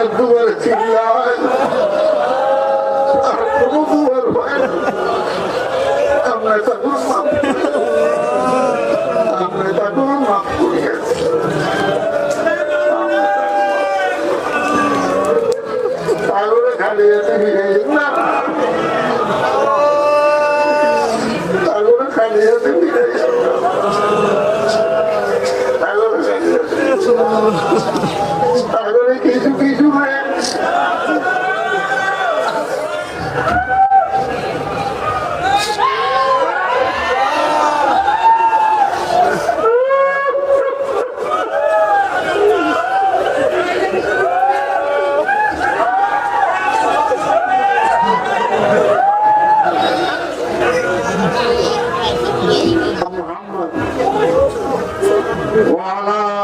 সালামের দুয়ারে চিল্লায় আর কোনো দুয়ার হয় আমরা তখন মাফ আমরা তখন মাফ করিয়াছি তাহলে খালি না তাহলে খালি ফিরে তাহলে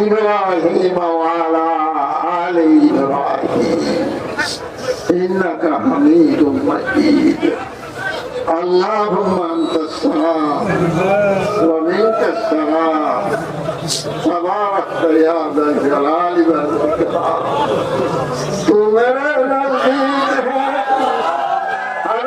إبراهيم وعلى آل إبراهيم إنك حميد مجيد. اللهم أنت السلام ومنك السلام. تبارك يا ذا الجلال والإكرام. تو میرے نزدیک ہے ہر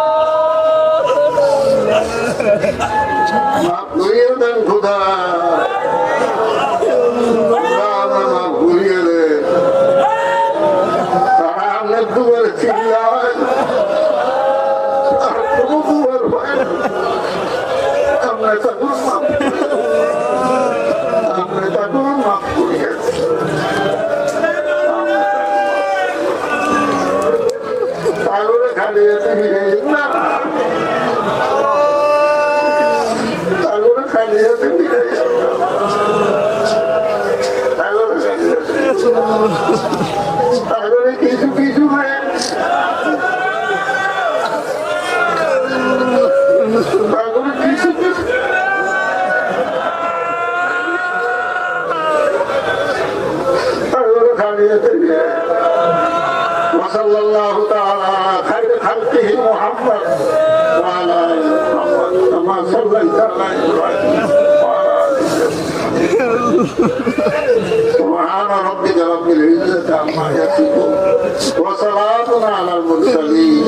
আমরা তখন মাফ আমরা তখন মাফ করিয়াছি তাহলে খালি না তাহলে খালি এতে ফিরে جميعا وصلى الله تعالى خير خلقه محمد وعلى آله محمد كما صليت على إبراهيم وعلى آله سبحان ربك رب العزة عما يصفون وسلام على المرسلين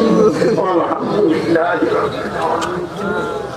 والحمد لله رب العالمين